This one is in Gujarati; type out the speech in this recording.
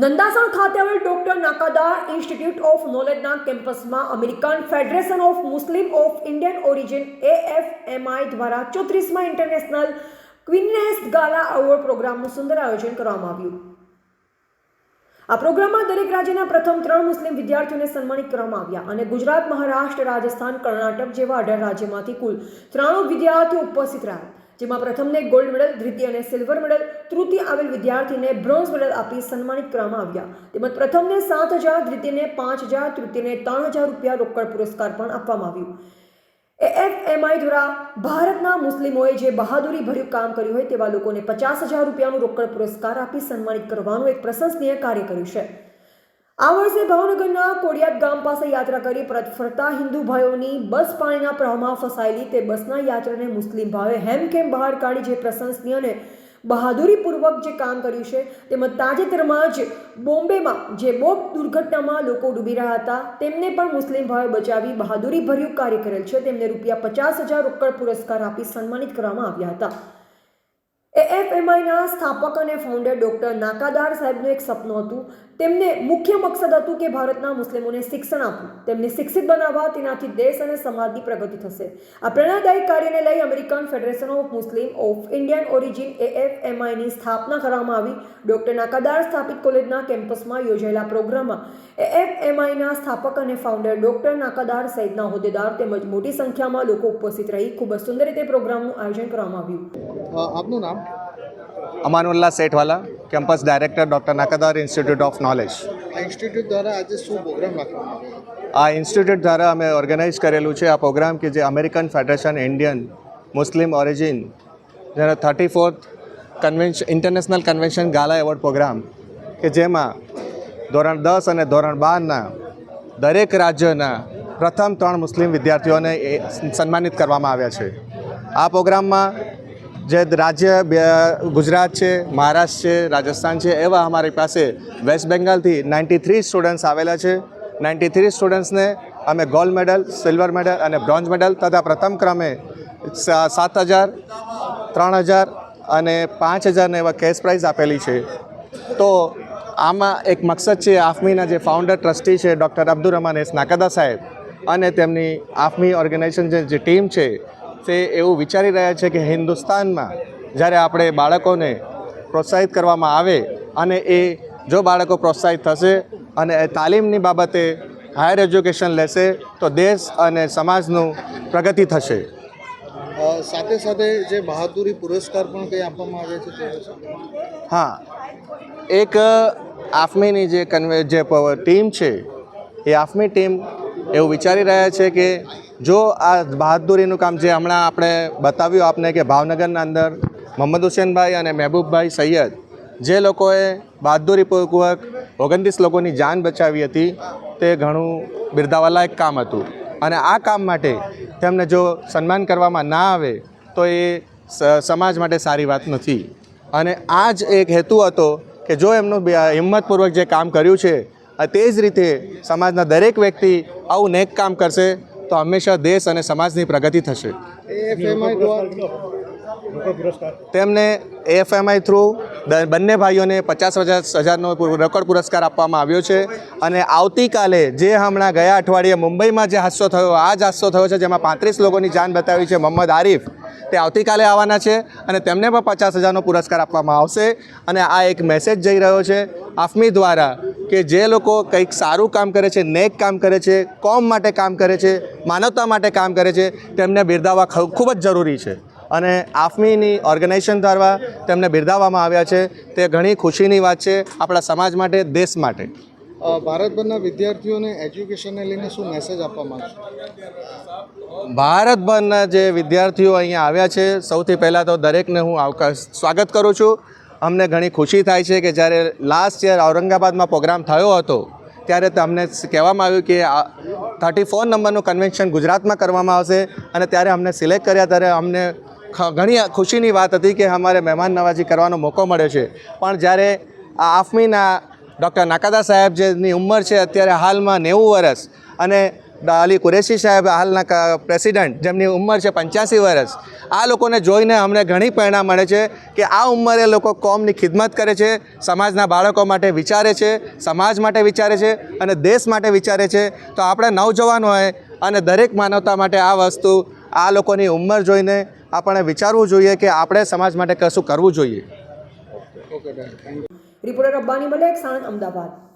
નંદાસણ ખાતે આવેલ ડોક્ટર નાકાદાર ઇન્સ્ટિટ્યૂટ ઓફ નોલેજના કેમ્પસમાં American federation of Muslim of Indian origin AFMI દ્વારા ચોત્રીસમાં ઇન્ટરનેશનલ ક્વિનનેસ ગાલા એવોર્ડ પ્રોગ્રામનું સુંદર આયોજન કરવામાં આવ્યું. આ પ્રોગ્રામમાં દરેક રાજ્યના પ્રથમ ત્રણ મુસ્લિમ વિદ્યાર્થીઓને સન્માનિત કરવામાં આવ્યા અને ગુજરાત, મહારાષ્ટ્ર, રાજસ્થાન, કર્ણાટક જેવા અઢાર રાજ્યમાંથી કુલ ત્રાણું વિદ્યાર્થીઓ ઉપસ્થિત રહ્યા. જેમાં પ્રથમને ગોલ્ડ મેડલ દ્વિતીયને સિલ્વર મેડલ તૃતીય આવેલ વિદ્યાર્થીને બ્રોન્ઝ મેડલ આપી સન્માનિત કરવામાં આવ્યા. તેમજ પ્રથમને સાત હજાર, દ્વિતીયને પાંચ હજાર, તૃતીયને ત્રણ હજાર રૂપિયા રોકડ પુરસ્કાર પણ આપવામાં આવ્યું. એએફએમઆઈ દ્વારા ભારતના મુસ્લિમોએ જે બહાદુરી ભર્યું કામ કર્યું હોય તેવા લોકોને પચાસ હજાર રૂપિયાનું રોકડ પુરસ્કાર આપી સન્માનિત કરવાનું એક પ્રશંસનીય કાર્ય કર્યું છે. આ વર્ષે ભાવનગરના કોડિયાદ ગામ પાસે યાત્રા કરી પરત ફરતા હિન્દુ ભાઈઓની બસ પાણીના પ્રવાહમાં ફસાયેલી તે બસના યાત્રાને મુસ્લિમ ભાવે હેમખેમ બહાર કાઢી જે પ્રશંસનીય અને બહાદુરીપૂર્વક જે કામ કર્યું છે તેમજ તાજેતરમાં જ બોમ્બેમાં જે બોટ દુર્ઘટનામાં લોકો ડૂબી રહ્યા હતા, તેમને પણ મુસ્લિમ ભાવે બચાવી બહાદુરીભર્યું કાર્ય કરેલ છે. તેમને રૂપિયા પચાસ હજાર રોકડ પુરસ્કાર આપી સન્માનિત કરવામાં આવ્યા હતા. એએફએમઆઈના સ્થાપક અને ફાઉન્ડર ડૉક્ટર નાકાદાર સાહેબનું એક સપનું હતું તેમને મુખ્ય મકસદ હતું કે ભારતના મુસ્લિમોને શિક્ષણ આપવું. તેમને શિક્ષિત બનાવવા, તેનાથી દેશ અને સમાજની પ્રગતિ થશે. આ પ્રેરણાદાયક કાર્યને લઈ American federation of Muslim of Indian origin એએફએમઆઈની સ્થાપના કરવામાં આવી. ડોક્ટર નાકાદાર સ્થાપિત કોલેજના કેમ્પસમાં યોજાયેલા પ્રોગ્રામમાં એએફએમઆઈના સ્થાપક અને ફાઉન્ડર ડોક્ટર નાકાદાર સહિતના હોદ્દેદાર તેમજ મોટી સંખ્યામાં લોકો ઉપસ્થિત રહી ખૂબ જ સુંદર રીતે પ્રોગ્રામનું આયોજન કરવામાં આવ્યું. આપનું નામ? Amanullah Sethwala campus director doctor Nakadar institute of knowledge institute દ્વારા આજે શું પ્રોગ્રામ રાખવામાં આ ઇન્સ્ટિટ્યૂટ દ્વારા અમે ઓર્ગેનાઇઝ કરેલું છે આ પ્રોગ્રામ કે જે American federation Indian Muslim origin જેનો thirty fourth convention international convention gala award programme કે જેમાં ધોરણ દસ અને ધોરણ બારના દરેક રાજ્યના પ્રથમ ત્રણ મુસ્લિમ વિદ્યાર્થીઓને એ સન્માનિત કરવામાં આવ્યા છે. આ પ્રોગ્રામમાં જે રાજ્ય ગુજરાત છે, મહારાષ્ટ્ર છે, રાજસ્થાન છે, એવા અમારી પાસે વેસ્ટ બેંગાલથી નાઇન્ટી થ્રી સ્ટુડન્ટ્સ આવેલા છે. નાઇન્ટી થ્રી સ્ટુડન્ટ્સને અમે ગોલ્ડ મેડલ સિલ્વર મેડલ અને બ્રોન્ઝ મેડલ તથા પ્રથમ ક્રમે સાત હજાર, ત્રણ હજાર અને પાંચ હજારને એવા કેશ પ્રાઇઝ આપેલી છે. તો આમાં એક મકસદ છે આફમીના જે ફાઉન્ડર ટ્રસ્ટી છે ડૉક્ટર અબ્દુલ રહેમાન એસ નાકાદા સાહેબ અને તેમની આફમી ઓર્ગેનાઇઝેશન જે ટીમ છે તે એવું વિચારી રહ્યા છે કે હિન્દુસ્તાનમાં જ્યારે આપણે બાળકોને પ્રોત્સાહિત કરવામાં આવે અને એ જો બાળકો પ્રોત્સાહિત થશે અને એ તાલીમની બાબતે હાયર એજ્યુકેશન લેશે તો દેશ અને સમાજનું પ્રગતિ થશે. સાથે સાથે જે બહાદુરી પુરસ્કાર પણ કંઈ આપવામાં આવે છે તે હા. એક આફમીની જે કન્વે જે ટીમ છે એ આફમી ટીમ એવું વિચારી રહ્યા છે કે જો આ બહાદુરીનું કામ જે હમણાં આપણે બતાવ્યું આપને કે ભાવનગરના અંદર મોહમ્મદ હુસેનભાઈ અને મહેબૂબભાઈ સૈયદ, જે લોકોએ બહાદુરીપૂર્વક ઓગણત્રીસ લોકોની જાન બચાવી હતી, તે ઘણું બિરદાવાલાયક કામ હતું. અને આ કામ માટે તેમને જો સન્માન કરવામાં ના આવે, તો એ સમાજ માટે સારી વાત નથી. અને આ જ એક હેતુ હતો કે જો એમનું હિંમતપૂર્વક જે કામ કર્યું છે તે જ રીતે સમાજના દરેક વ્યક્તિ આવું નેક કામ કરશે તો હંમેશા દેશ અને સમાજની પ્રગતિ થશે. તેમને એએફએમઆઈ થ્રુ બંને ભાઈઓને પચાસ પચાસ હજારનો રોકડ પુરસ્કાર આપવામાં આવ્યો છે અને આવતીકાલે જે હમણાં ગયા અઠવાડિયે મુંબઈમાં જે હાદસો થયો આ જ હાદસો થયો છે જેમાં પાંત્રીસ લોકોની જાન બતાવી છે મોહમ્મદ આરિફ. તે આવતીકાલે આવવાના છે અને તેમને પણ પચાસ હજારનો પુરસ્કાર આપવામાં આવશે અને આ એક મેસેજ જઈ રહ્યો છે. આફમી દ્વારા કે જે લોકો કંઈક સારું કામ કરે છે નેક કામ કરે છે કોમ માટે કામ કરે છે માનવતા માટે કામ કરે છે તેમને બિરદાવવા ખૂબ જ જરૂરી છે. અને આફમીની ઓર્ગેનાઇઝેશન દ્વારા તેમને બિરદાવવામાં આવ્યા છે. તે ઘણી ખુશીની વાત છે આપણા સમાજ માટે દેશ માટે. ભારતભરના વિદ્યાર્થીઓને એજ્યુકેશનને લઈને શું મેસેજ આપવા માંગશો? ભારતભરના જે વિદ્યાર્થીઓ અહીંયા આવ્યા છે સૌથી પહેલાં તો દરેકને હું આવકાર સ્વાગત કરું છું. અમને ઘણી ખુશી થાય છે કે જ્યારે લાસ્ટ યર ઔરંગાબાદમાં પ્રોગ્રામ થયો હતો, ત્યારે અમને કહેવામાં આવ્યું કે થર્ટી ફોર નંબરનું કન્વેન્શન ગુજરાતમાં કરવામાં આવશે અને ત્યારે અમને સિલેક્ટ કર્યા, ત્યારે અમને ઘણી ખુશીની વાત હતી કે અમારે મહેમાન નવાજી કરવાનો મોકો મળ્યો છે. પણ જ્યારે આ આફમીના ડૉક્ટર નાકાદા સાહેબ જેની ઉંમર છે અત્યારે હાલમાં નેવું વર્ષ અને અલી કુરેશી સાહેબ હાલના પ્રેસિડેન્ટ જેમની ઉંમર છે પંચ્યાસી વર્ષ. આ લોકોને જોઈને અમને ઘણી પ્રેરણા મળે છે કે આ ઉંમરે લોકો કોમની ખિદમત કરે છે, સમાજના બાળકો માટે વિચારે છે, સમાજ માટે વિચારે છે અને દેશ માટે વિચારે છે. તો આપણે નવજવાન હોય અને દરેક માનવતા માટે આ વસ્તુ, આ લોકોની ઉંમર જોઈને આપણે વિચારવું જોઈએ કે આપણે સમાજ માટે કશું કરવું જોઈએ. રિપોર્ટર અબ્બાની મલેક, સાણંદ, અમદાવાદ.